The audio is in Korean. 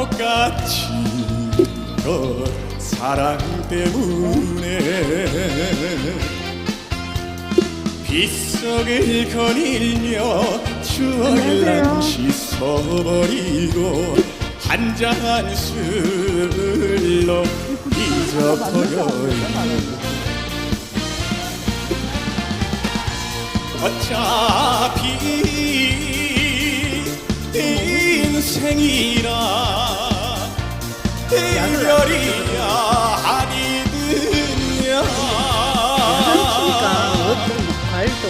것 같은 것 그 사랑 때문에. 빗속을 거닐며 추억을 남시 서버리고 한잔 술로 잊어버려요. 어차피 인생이라 대열이야 아니드냐. 그러니까 발도